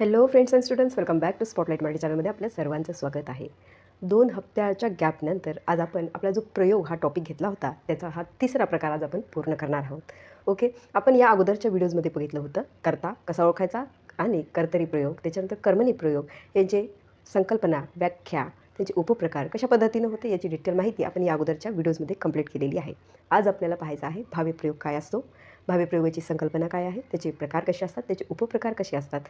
Hello friends and students welcome back to spotlight Marathi चॅनलमध्ये आपल्या सर्वांचं स्वागत आहे. दोन हप्त्याच्या गॅपनंतर आज आपण आपला जो प्रयोग हा टॉपिक घेतला होता त्याचा हा तिसरा प्रकार आज आपण पूर्ण करणार आहोत. ओके आपण या अगोदरच्या व्हिडिओजमध्ये बघितलं होतं करता कसा ओळखायचा आणि कर्तरी प्रयोग त्याच्यानंतर कर्मणी प्रयोग यांचे संकल्पना व्याख्या त्याचे उपप्रकार कशा पद्धतीनं होते याची डिटेल माहिती आपण या अगोदरच्या व्हिडिओजमध्ये कंप्लीट केलेली आहे. आज आपल्याला पाहायचा आहे भावे प्रयोग काय असतो भावे प्रयोगाची संकल्पना काय आहे त्याचे प्रकार कसे असतात त्याचे उपप्रकार कसे असतात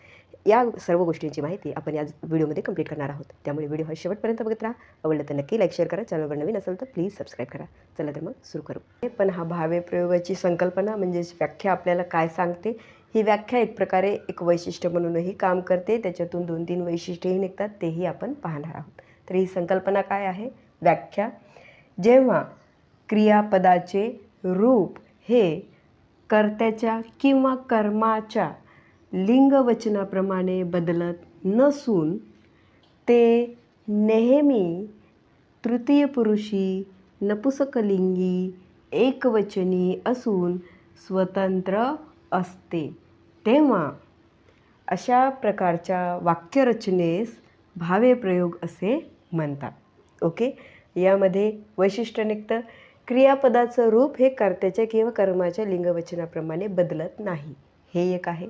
या सर्व गोष्टींची माहिती आपण या व्हिडिओमध्ये कंप्लीट करणार आहोत. त्यामुळे व्हिडिओ हा शेवटपर्यंत बघत राहा. आवडलं तर नक्की लाईक शेअर करा. चॅनलवर नवीन असेल तर प्लीज सबस्क्राईब करा. चला तर मग सुरू करू. पण हा भावे प्रयोगाची संकल्पना म्हणजेच व्याख्या आपल्याला काय सांगते ही व्याख्या एक प्रकारे एक वैशिष्ट्य म्हणूनही काम करते. त्याच्यातून दोन तीन वैशिष्ट्यही निघतात तेही आपण पाहणार आहोत. तर ही संकल्पना काय आहे? व्याख्या. जेव्हा क्रियापदाचे रूप हे कर्त्याच्या किंवा कर्माच्या लिंगवचनाप्रमाणे बदलत नसून ते नेहमी तृतीय पुरुषी नपुसकलिंगी एकवचनी असून स्वतंत्र असते. तेव्हा अशा प्रकारच्या वाक्यरचनेस भावे प्रयोग असे म्हणतात. ओके? यामध्ये वैशिष्ट्य निघतं. क्रियापदाचं रूप हे कर्त्याच्या किंवा कर्माच्या लिंगवचनाप्रमाणे बदलत नाही. हे एक आहे.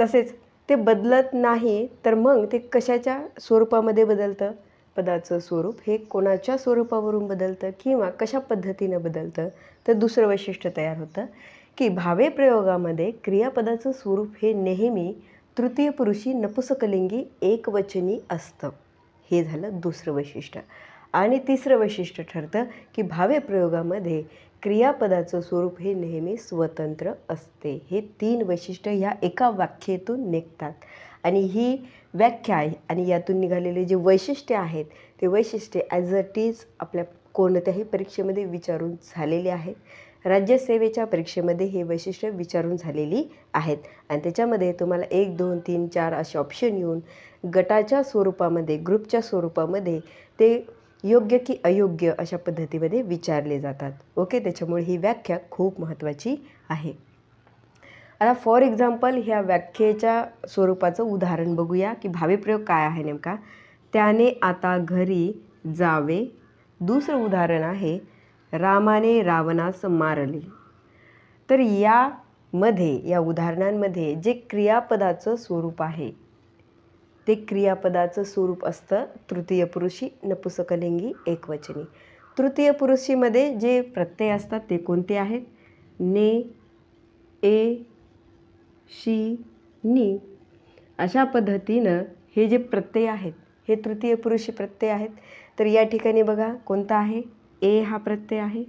तसेच ते बदलत नाही तर मग ते कशाच्या स्वरूपामध्ये बदलतं? पदाचं स्वरूप हे कोणाच्या स्वरूपावरून बदलतं किंवा कशा पद्धतीनं बदलतं? तर दुसरं वैशिष्ट्य तयार होतं की भावे प्रयोगामध्ये क्रियापदाचं स्वरूप हे नेहमी तृतीय पुरुषी नपुसकलिंगी एकवचनी असतं. हे झालं दुसरं वैशिष्ट्य. आणि तिसरं वैशिष्ट्य ठरतं की भावे प्रयोगामध्ये क्रियापदाचं स्वरूप हे नेहमी स्वतंत्र असते. हे तीन वैशिष्ट्य ह्या एका व्याख्येतून निघतात. आणि ही व्याख्या आहे. आणि यातून निघालेले जे वैशिष्ट्य आहेत ते वैशिष्ट्ये ॲज अ टीज आपल्या कोणत्याही परीक्षेमध्ये विचारून झालेले आहेत. राज्यसेवेच्या परीक्षेमध्ये हे वैशिष्ट्य विचारून झालेली आहेत. आणि त्याच्यामध्ये तुम्हाला एक दोन तीन चार असे ऑप्शन येऊन गटाच्या स्वरूपामध्ये ग्रुपच्या स्वरूपामध्ये ते योग्य की अयोग्य अशा पद्धतीमध्ये विचारले जातात. ओके? त्याच्यामुळे ही व्याख्या खूप महत्त्वाची आहे. आता फॉर एक्झाम्पल ह्या व्याख्येच्या स्वरूपाचं उदाहरण बघूया की भावीप्रयोग काय आहे नेमका. त्याने आता घरी जावे. दुसरं उदाहरण आहे रामाने रावणास मारले. तर यामध्ये या उदाहरणांमध्ये जे क्रियापदाचं स्वरूप आहे ते क्रियापदाचं स्वरूप असतं तृतीय पुरुषी नपुसकलिंगी एकवचनी. तृतीय पुरुषीमध्ये जे प्रत्यय असतात ते कोणते आहेत? ने ए शी नी. अशा पद्धतीनं हे जे प्रत्यय आहेत हे तृतीय पुरुषी प्रत्यय आहेत. तर या ठिकाणी बघा कोणता आहे? ए हा प्रत्यय आहे.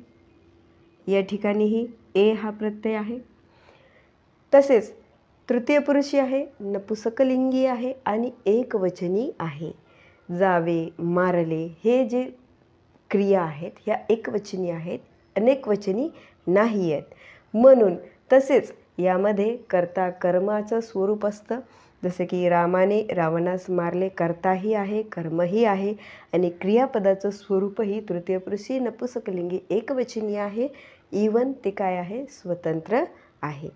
या ठिकाणीही ए हा प्रत्यय आहे. तसेच तृतीय पुरुषी आहे नपुसकलिंगी आहे आणि एकवचनी आहे. जावे मारले हे जे क्रिया आहेत ह्या एकवचनी आहेत अनेकवचनी नाही आहेत म्हणून तसेच यामध्ये कर्ता कर्माचं स्वरूप असतं जसं की रामाने रावणास मारले कर्ताही आहे कर्मही आहे आणि क्रियापदाचं स्वरूपही तृतीय पुरुषी नपुसकलिंगी एकवचनी आहे. इवन ते काय आहे? स्वतंत्र आहे.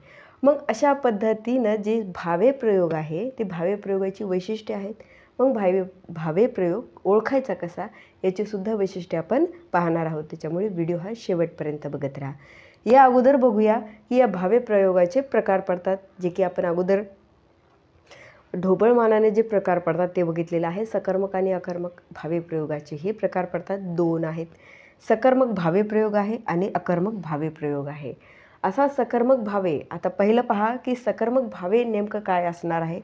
मग अशा पद्धतीनं जे भावे प्रयोग आहे ते भावे प्रयोगाची वैशिष्ट्ये आहेत. मग भावे भावे प्रयोग ओळखायचा कसा? याचेसुद्धा वैशिष्ट्ये आपण पाहणार आहोत. त्याच्यामुळे व्हिडिओ हा शेवटपर्यंत बघत राहा. या अगोदर बघूया की या भावे प्रयोगाचे प्रकार पडतात जे की आपण अगोदर ढोबळमानाने जे प्रकार पडतात ते बघितलेलं आहे. सकर्मक आणि अकर्मक भावे प्रयोगाचे हे प्रकार पडतात. दोन आहेत. सकर्मक भावे प्रयोग आहे आणि अकर्मक भावे प्रयोग आहे. असा सकर्मक भावे आता पहिलं पहा की सकर्मक भावे नेमकं काय असणार आहे?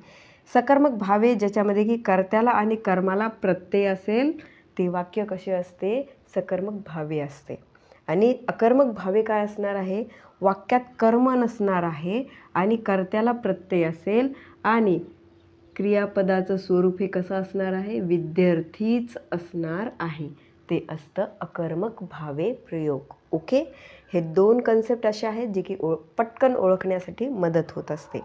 सकर्मक भावे ज्याच्यामध्ये की कर्त्याला आणि कर्माला प्रत्यय असेल ते वाक्य कसे असते? सकर्मक भावे असते. आणि अकर्मक भावे काय असणार आहे? वाक्यात कर्म नसणार आहे आणि कर्त्याला प्रत्यय असेल आणि क्रियापदाचं स्वरूप हे कसं असणार आहे? विद्यार्थीच असणार आहे. ते असतं अकर्मक भावे प्रयोग. ओके हे दोन कन्सेप्ट असे आहेत जे की ओळ पटकन ओळखण्यासाठी मदत होत असते.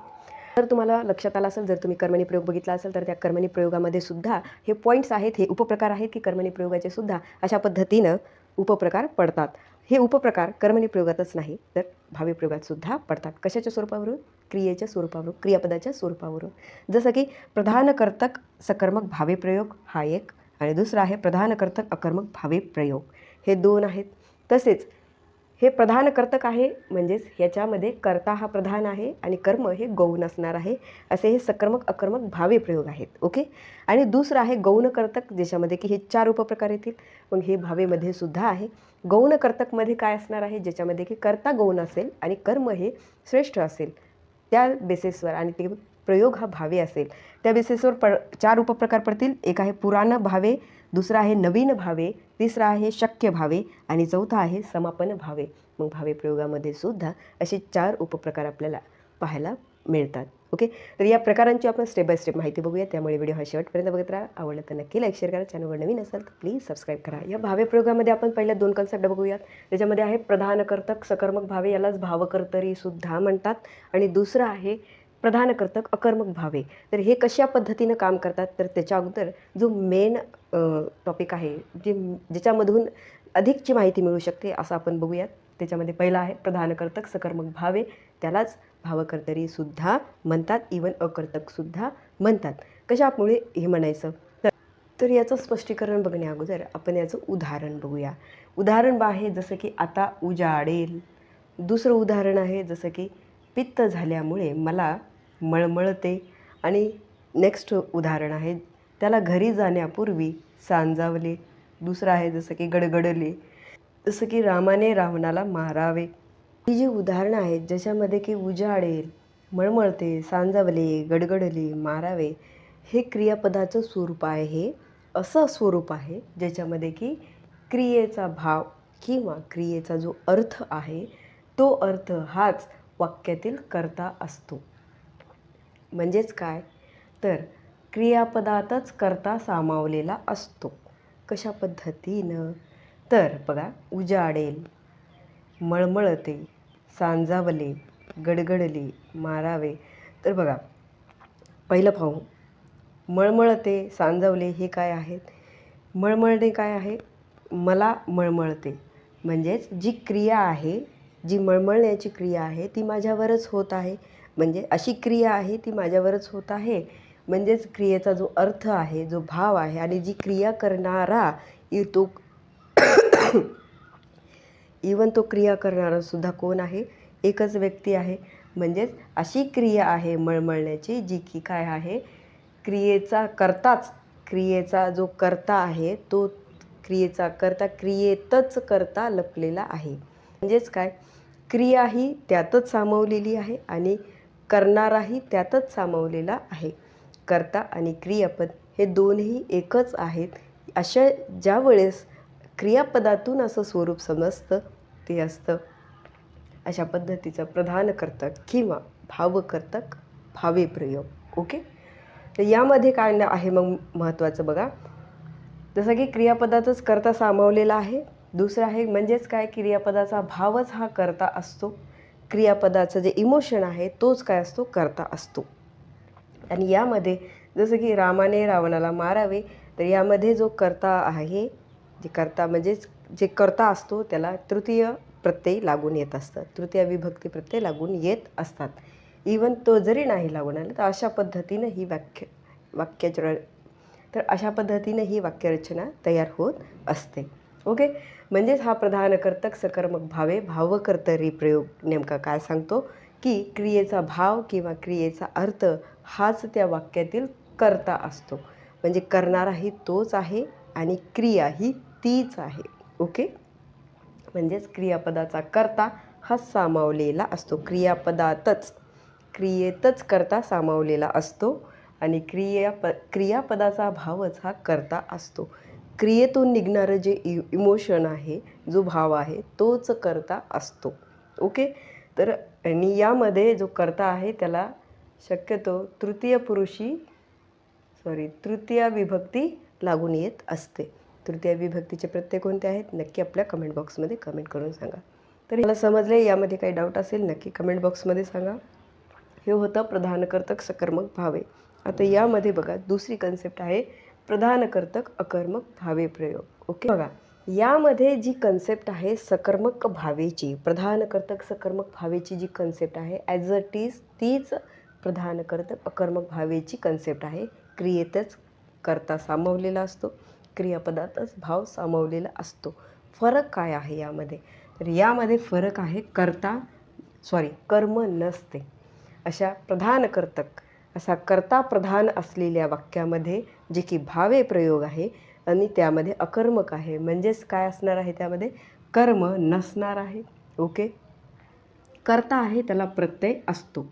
जर तुम्हाला लक्षात आलं असेल जर तुम्ही कर्मणी प्रयोग बघितला असेल तर त्या कर्मणी प्रयोगामध्ये सुद्धा हे पॉईंट्स आहेत हे उपप्रकार आहेत की कर्मणी प्रयोगाचे सुद्धा अशा पद्धतीनं उपप्रकार पडतात. हे उपप्रकार कर्मणी प्रयोगातच नाही तर भावी प्रयोगात सुद्धा पडतात. कशाच्या स्वरूपावरून? क्रियेच्या स्वरूपावरून क्रियापदाच्या स्वरूपावरून. जसं की प्रधान कर्तक सकर्मक भावी प्रयोग हा एक आणि दुसरा आहे प्रधान कर्तक अकर्मक भावी प्रयोग. हे दोन आहेत. तसेच हे प्रधान कर्तक आहे म्हणजेच ह्याच्यामध्ये कर्ता हा प्रधान आहे आणि कर्म हे गौण असणार आहे असे हे सकर्मक अकर्मक भावे प्रयोग आहेत ओके? आणि दुसरं आहे गौण कर्तक ज्याच्यामध्ये की हे चार उपप्रकार येतील. मग हे भावेमध्ये सुद्धा आहे. गौण कर्तकमध्ये काय असणार आहे ज्याच्यामध्ये की कर्ता गौण असेल आणि कर्म हे श्रेष्ठ असेल. त्या बेसिसवर आणि ते प्रयोग हा भावे असेल. त्या बेसिसवर प चार उपप्रकार पडतील. एक आहे पुराण भावे दुसरा आहे नवीन भावे तिसरा आहे शक्य भावे आणि चौथा आहे समापन भावे. मग भावे प्रयोगामध्ये सुद्धा असे चार उपप्रकार आपल्याला पाहायला मिळतात. ओके? तर या प्रकारांची आपण स्टेप बाय स्टेप माहिती बघूया. त्यामुळे व्हिडिओ हा शेवटपर्यंत बघत राहा. आवडलं तर नक्की लाईक शेअर करा. चॅनलवर नवीन असाल तर प्लीज सबस्क्राईब करा. या भावे प्रयोगामध्ये आपण पहिल्या दोन कन्सेप्ट बघूयात. त्याच्यामध्ये आहे प्रधान कर्तक सकर्मक भावे यालाच भावकर्तरी सुद्धा म्हणतात. आणि दुसरं आहे प्रधान कर्तक अकर्मक भावे. तर हे कशा पद्धतीनं काम करतात? तर त्याच्या अगोदर जो मेन टॉपिक आहे जे ज्याच्यामधून अधिकची माहिती मिळू शकते असं आपण बघूयात. त्याच्यामध्ये पहिला आहे प्रधान कर्तक सकर्मक भावे. त्यालाच भावकर्तरीसुद्धा म्हणतात. इवन अकर्तकसुद्धा म्हणतात. कशामुळे हे म्हणायचं? तर तर याचं स्पष्टीकरण बघण्या अगोदर आपण याचं उदाहरण बघूया. उदाहरण बा आहे जसं की आता उजाडेल. दुसरं उदाहरण आहे जसं की पित्त झाल्यामुळे मला मळमळते. आणि नेक्स्ट उदाहरण आहे त्याला घरी जाण्यापूर्वी सांजावले. दुसरं आहे जसं की गडगडले जसं की रामाने रावणाला मारावे. ही जी उदाहरणं आहेत ज्याच्यामध्ये की उजाडेल मळमळते सांजावले गडगडले मारावे हे क्रियापदाचं स्वरूप आहे हे असं स्वरूप आहे ज्याच्यामध्ये की क्रियेचा भाव किंवा क्रियेचा जो अर्थ आहे तो अर्थ हाच वाक्यातील करता असतो. म्हणजेच काय? तर क्रियापदातच कर्ता सामावलेला असतो. कशा पद्धतीनं? तर बघा उजाडेल मळमळते सांजावले गडगडले मारावे. तर बघा पहिलं पाहू मळमळते सांजावले हे काय आहेत? मळमळणे काय आहे? मला मळमळते. म्हणजेच जी क्रिया आहे जी मळमळण्याची क्रिया आहे ती माझ्यावरच होत आहे. म्हणजे अशी क्रिया आहे ती माझ्यावरच होत आहे. म्हणजेच क्रियेचा जो अर्थ आहे जो भाव आहे आणि जी क्रिया करणारा इ तो इवन तो क्रिया करणारा सुद्धा कोण आहे? एकच व्यक्ती आहे. म्हणजेच अशी क्रिया आहे मळमळण्याची जी की काय आहे? क्रियेचा करताच क्रियेचा जो करता आहे तो क्रियेचा करता क्रियेतच करता लपलेला आहे. म्हणजेच काय? क्रिया ही त्यातच सामावलेली आहे आणि करणाराही त्यातच सामावलेला आहे. कर्ता आणि क्रियापद हे दोनही एकच आहेत. अशा ज्या वेळेस क्रियापदातून असं स्वरूप समजतं ते असतं. अशा पद्धतीचं प्रधान कर्तक किंवा भावकर्तक भावे प्रयोग. ओके? तर यामध्ये काय आहे मग महत्त्वाचं बघा. जसं की क्रियापदातच कर्ता सामावलेला आहे. दुसरं आहे म्हणजेच काय? क्रियापदाचा भावच हा कर्ता असतो. क्रियापदाचं जे इमोशन आहे तोच काय असतो? कर्ता असतो. आणि यामध्ये जसं की रामाने रावणाला मारावे तर यामध्ये जो कर्ता आहे जे कर्ता म्हणजेच जे कर्ता असतो त्याला तृतीय प्रत्यय लागून येत असतं तृतीय विभक्ती प्रत्यय लागून येत असतात. इवन तो जरी नाही लागून आला तर अशा पद्धतीनं ही वाक्य वाक्याच तर अशा पद्धतीनं ही वाक्यरचना तयार होत असते. ओके? म्हणजेच हा प्रधान कर्तक सकर्मक भावे भावकर्तरी प्रयोग नेमका काय सांगतो? की क्रियेचा भाव किंवा क्रियेचा अर्थ हाच त्या वाक्यातील कर्ता असतो. म्हणजे करणाराही तोच आहे आणि क्रिया ही तीच आहे. ओके? म्हणजेच क्रियापदाचा कर्ता हा सामावलेला असतो. क्रियापदातच क्रियेतच कर्ता सामावलेला असतो आणि क्रियाप क्रियापदाचा भावच हा कर्ता असतो. क्रियेतून निघणारं जे इ इमोशन आहे जो भाव आहे तोच कर्ता असतो. ओके तर आणि यामध्ये जो कर्ता आहे त्याला शक्यतो तृतीय पुरुषी सॉरी तृतीय विभक्ती लागून येत असते. तृतीय विभक्तीचे प्रत्यय कोणते आहेत? नक्की आपल्या कमेंट बॉक्समध्ये कमेंट करून सांगा. तर मला समजले यामध्ये काही डाऊट असेल नक्की कमेंट बॉक्समध्ये सांगा. हे होतं प्रधानकर्तक सकर्मक भावे. आता यामध्ये बघा दुसरी कन्सेप्ट आहे प्रधानकर्तक अकर्मक भावे प्रयोग. ओके बघा यामध्ये जी कन्सेप्ट आहे सकर्मक भावेची प्रधानकर्तक सकर्मक भावेची जी कन्सेप्ट आहे ॲज अ टीज तीच प्रधानकर्तक अकर्मक भावेची कन्सेप्ट आहे. क्रियेतच कर्ता सामावलेला असतो क्रियापदातच भाव सामावलेला असतो. फरक काय आहे यामध्ये? तर यामध्ये फरक आहे कर्ता सॉरी कर्म नसते. अशा प्रधानकर्तक असा कर्ता प्रधान असलेल्या वाक्यामध्ये जे की भावे प्रयोग आहे आणि त्यामध्ये अकर्मक आहे. म्हणजेच काय असणार आहे त्यामध्ये? कर्म नसणार आहे. ओके? कर्ता आहे त्याला प्रत्यय असतो.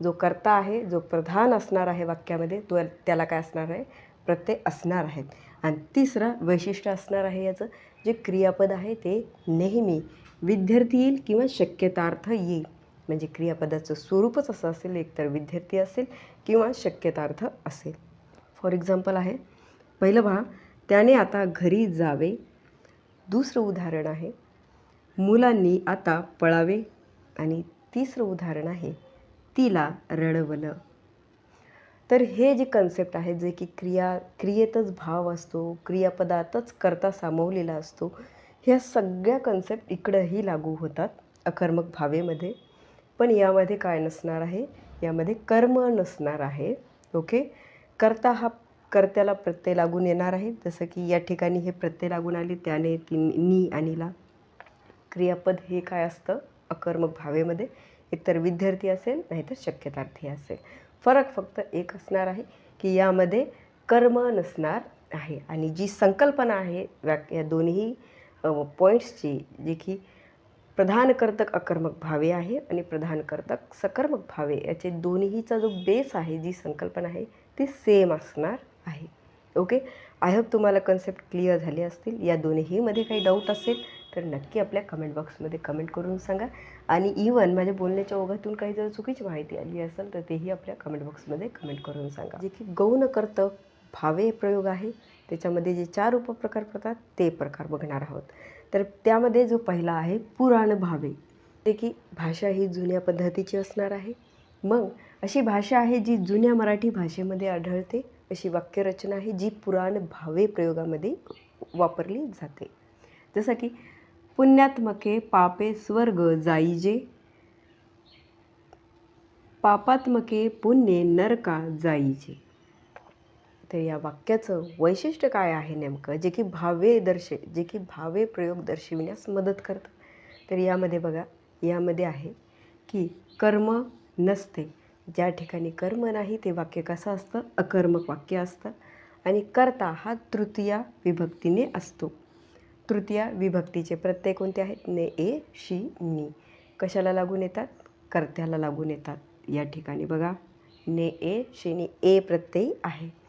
जो कर्ता आहे जो प्रधान असणार आहे वाक्यामध्ये तो त्याला काय असणार आहे? प्रत्यय असणार आहेत आणि तिसरं वैशिष्ट्य असणार आहे याचं जे क्रियापद आहे ते नेहमी विद्यार्थी येईल किंवा शक्यतार्थ येईल. म्हणजे क्रियापदाचं स्वरूपच असं असेल एकतर विद्यार्थी असेल किंवा शक्यतार्थ असेल. फॉर एक्झाम्पल आहे पहिलं पहा त्याने आता घरी जावे. दुसरं उदाहरण आहे मुलांनी आता पळावे आणि तिसरं उदाहरण आहे तिला रडवलं. तर हे जे कन्सेप्ट आहे जे की क्रिया क्रियेतच भाव असतो क्रियापदातच करता सामावलेला असतो ह्या सगळ्या कन्सेप्ट इकडंही लागू होतात अकर्मक भावेमध्ये. पण यामध्ये काय नसणार आहे? यामध्ये कर्म नसणार आहे. ओके? कर्ता हा कर्त्याला प्रत्यय लागून येणार आहे. जसं की या ठिकाणी हे प्रत्यय लागून आले त्याने ती नी आणिला क्रियापद हे काय असतं? अकर्मक भावेमध्ये. एकतर विद्यार्थी असेल नाहीतर शक्यतार्थी असेल. फरक फक्त एक असणार आहे की यामध्ये कर्म नसणार आहे. आणि जी संकल्पना आहे व्याक या दोन्ही पॉईंट्सची जी की प्रधानकर्तक अकर्मक भावे आहे आणि प्रधानकर्तक सकर्मक भावे. याचे दोन्हीचा जो बेस आहे जी संकल्पना आहे ती सेम असणार आहे. ओके आय होप तुम्हाला कन्सेप्ट क्लिअर झाले असतील. या दोन्हीमध्ये काही डाऊट असेल तर नक्की आपल्या कमेंट बॉक्समध्ये कमेंट करून सांगा. आणि इवन माझ्या बोलण्याच्या ओघातून काही जर चुकीची माहिती आली असेल तर तेही आपल्या कमेंट बॉक्समध्ये कमेंट करून सांगा. जे की गौण कर्तक भावे प्रयोग आहे. त्याच्यामध्ये जे चार उपप्रकार पडतात ते प्रकार बघणार आहोत. तर त्यामध्ये जो पहिला आहे पुराण भावे. ते की भाषा ही जुन्या पद्धतीची असणार आहे. मग अशी भाषा आहे जी जुन्या मराठी भाषेमध्ये आढळते. अशी वाक्यरचना आहे जी पुराण भावे प्रयोगामध्ये वापरली जाते. जसं की पुण्यात्मके पापे स्वर्ग जाईजे. पापात्मके पुण्ये नरका जाईजे. तर या वाक्याचं वैशिष्ट्य काय आहे नेमकं? जे की भावे दर्शे जे की भावे प्रयोग दर्शविण्यास मदत करतं. तर यामध्ये बघा यामध्ये आहे की कर्म नसते. ज्या ठिकाणी कर्म नाही ते वाक्य कसं असतं? अकर्मक वाक्य असतं. आणि कर्ता हा तृतीया विभक्तीने असतो. तृतीया विभक्तीचे प्रत्यय कोणते आहेत? ने ए शी नी. कशाला लागून येतात? कर्त्याला लागून येतात. या ठिकाणी बघा ने ए नी. ए प्रत्यय आहे.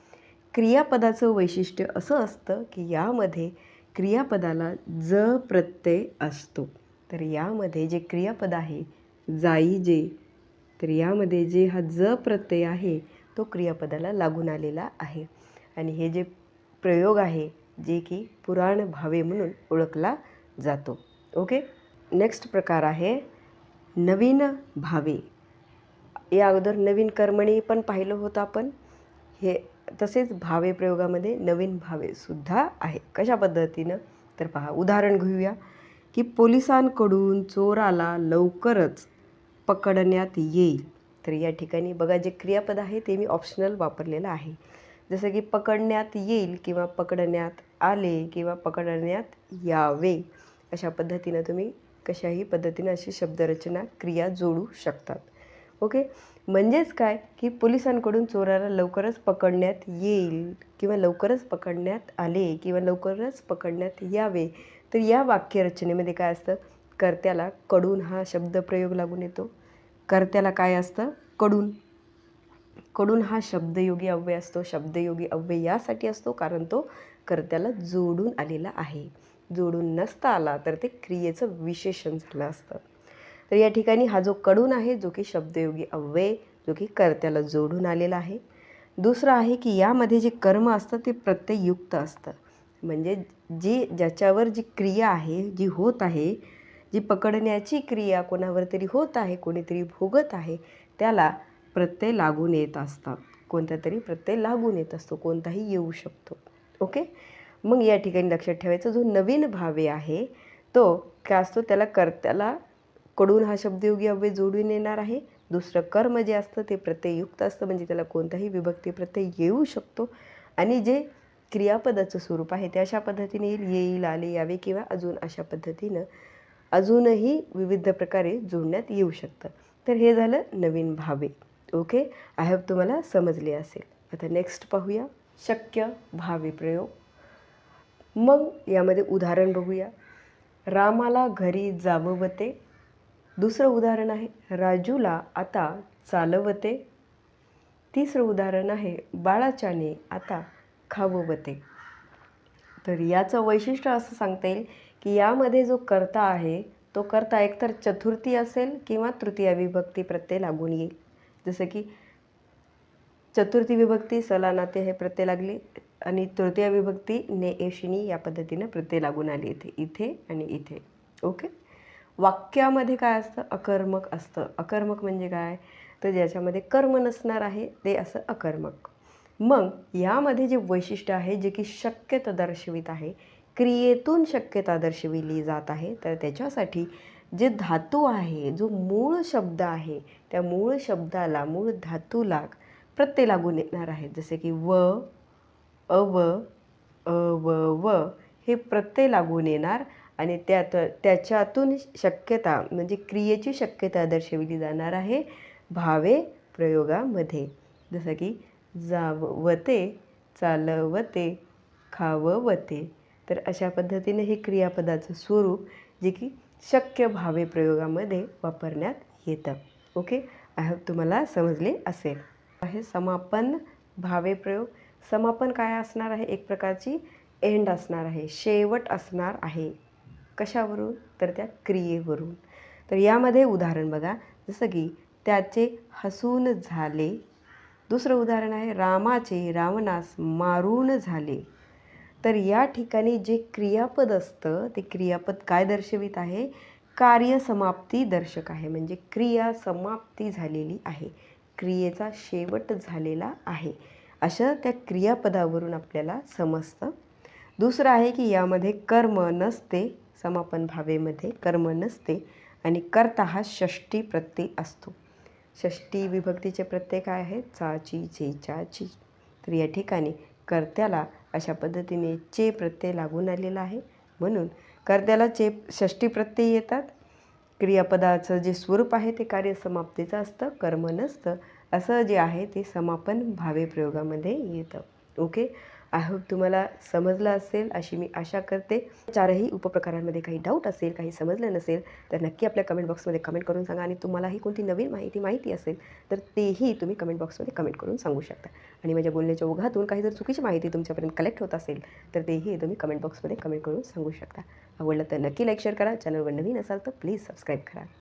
क्रियापदाचं वैशिष्ट्य असं असतं की यामध्ये क्रियापदाला ज प्रत्यय असतो. तर यामध्ये जे क्रियापद आहे जाई जे तर यामध्ये जे हा ज प्रत्यय आहे तो क्रियापदाला लागून आलेला आहे. आणि हे जे प्रयोग आहे जे की पुराण भावे म्हणून ओळखला जातो. ओके? नेक्स्ट प्रकार आहे नवीन भावे. या अगोदर नवीन कर्मणी पण पाहिलं होतं आपण. हे तसेच भावे प्रयोगामध्ये नवीन भावेसुद्धा आहे कशा पद्धतीनं? तर पहा उदाहरण घेऊया. की पोलिसांकडून चोराला लवकरच पकडण्यात येईल. तर या ठिकाणी बघा जे क्रियापद आहे ते मी ऑप्शनल वापरलेलं आहे. जसं की पकडण्यात येईल किंवा पकडण्यात आले किंवा पकडण्यात यावे. अशा पद्धतीनं तुम्ही कशाही पद्धतीनं अशी शब्दरचना क्रिया जोडू शकतात. ओके? म्हणजेच काय? की पोलिसांकडून चोराला लवकरच पकडण्यात येईल किंवा लवकरच पकडण्यात आले किंवा लवकरच पकडण्यात यावे. तर या वाक्यरचनेमध्ये काय असतं? कर्त्याला कडून हा शब्दप्रयोग लागून येतो. कर्त्याला काय असतं? कडून. कडून हा शब्दयोगी अव्यय असतो. शब्दयोगी अव्यय यासाठी असतो कारण तो कर्त्याला जोडून आलेला आहे. जोडून नसता आला तर ते क्रियेचं विशेषण झालं असतं. तर या ठिकाणी हा जो कडून आहे जो की शब्दयोगी अव्यय जो की कर्त्याला जोडून आलेला आहे. दुसरं आहे की यामध्ये जे कर्म असतं ते प्रत्ययुक्त असतं म्हणजे जी ज्याच्यावर जी क्रिया आहे जी होत आहे जी पकडण्याची क्रिया कोणावर तरी होत आहे कोणीतरी भोगत आहे त्याला प्रत्यय लागून येत असतात. कोणत्या तरी प्रत्यय लागून येत असतो कोणताही येऊ शकतो. ओके? मग या ठिकाणी लक्षात ठेवायचं जो नवीन भावे आहे तो काय असतो त्याला कर्त्याला कडून हा शब्दयोगी अव्यय जोडून येणार आहे. दुसरं कर्म जे असतं ते प्रत्यययुक्त असतं म्हणजे त्याला कोणताही विभक्ती प्रत्यय येऊ शकतो. आणि जे क्रियापदाचं स्वरूप आहे ते अशा पद्धतीने येईल येईल आले यावे किंवा अजून अशा पद्धतीनं अजूनही विविध प्रकारे जोडण्यात येऊ शकतं. तर हे झालं नवीन भावे. ओके? आय होप तुम्हाला समजले असेल. आता नेक्स्ट पाहूया. शक्य भावे प्रयोग. मग यामध्ये उदाहरण बघूया. रामाला घरी जाववते दुसरं उदाहरण आहे राजूला आता चालवते. तिसरं उदाहरण आहे बाळाच्याने आता खाववते. तर याचं वैशिष्ट्य असं सांगता येईल की यामध्ये जो कर्ता आहे तो कर्ता एकतर चतुर्थी असेल किंवा तृतीय विभक्ती प्रत्यय लागून येईल. जसं की चतुर्थी विभक्ती सला नाते हे प्रत्यय लागले आणि तृतीय विभक्ती ने एशिनी या पद्धतीनं प्रत्यय लागून आली इथे इथे आणि इथे. ओके? वाक्यामध्ये काय असतं? अकर्मक असतं. अकर्मक म्हणजे काय? तर ज्याच्यामध्ये कर्म नसणार आहे ते असं अकर्मक. मग यामध्ये जे वैशिष्ट्य आहे जे की शक्यता दर्शवित आहे क्रियेतून शक्यता दर्शविली जात आहे तर त्याच्यासाठी जे धातू आहे जो मूळ शब्द आहे त्या मूळ शब्दाला मूळ धातूला प्रत्यय लागून येणार आहे. जसे की व अव अव व व हे प्रत्यय लागून येणार आणि त्यात त्याच्यातून शक्यता म्हणजे क्रियेची शक्यता दर्शविली जाणार आहे भावे प्रयोगामध्ये. जसं की जाववते चालवते खाववते. तर अशा पद्धतीने हे क्रियापदाचं स्वरूप जे की शक्य भावे प्रयोगामध्ये वापरण्यात येतं. ओके? आय होप तुम्हाला समजले असेल. आहे समापन भावे प्रयोग. समापन काय असणार आहे? एक प्रकारची एंड असणार आहे. शेवट असणार आहे. कशावरून? तर त्या क्रियेवरून. तर यामध्ये उदाहरण बघा. जसं की त्याचे हसून झाले. दुसरं उदाहरण आहे रामाचे रावणास मारून झाले. तर या ठिकाणी जे क्रियापद असतं ते क्रियापद काय दर्शवित आहे? कार्यसमाप्ती दर्शक आहे. म्हणजे क्रिया समाप्ती झालेली आहे. क्रियेचा शेवट झालेला आहे. अशा त्या क्रियापदावरून आपल्याला समजतं. दुसरं आहे की यामध्ये कर्म नसते समापन भावेमध्ये कर्म नसते आणि कर्ता हा षष्टी प्रत्यय असतो. षष्टी विभक्तीचे प्रत्यय काय आहेत? चाची चे चाची तर या ठिकाणी कर्त्याला अशा पद्धतीने चे प्रत्यय लागून आलेला आहे. म्हणून कर्त्याला चे षष्टी प्रत्यय येतात. क्रियापदाचं जे स्वरूप आहे ते कार्य समाप्तीचं असतं कर्म नसतं. असं जे आहे ते समापन भावे प्रयोगामध्ये येतं. ओके? आय होप तुम्हाला समजलं असेल अशी मी आशा करते. चारही उपप्रकारांमध्ये काही डाऊट असेल काही समजलं नसेल तर नक्की आपल्या कमेंट बॉक्समध्ये कमेंट करून सांगा आणि तुम्हालाही कोणती नवीन माहिती माहिती असेल तर तेही तुम्ही कमेंट बॉक्समध्ये कमेंट करून सांगू शकता. आणि माझ्या बोलण्याच्या ओघातून काही जर चुकीची माहिती तुमच्यापर्यंत कलेक्ट होत असेल तर तेही तुम्ही कमेंट बॉक्समध्ये कमेंट करून सांगू शकता. आवडलं तर नक्की लाईक शेअर करा. चॅनलवर नवीन असाल तर प्लीज सबस्क्राईब करा.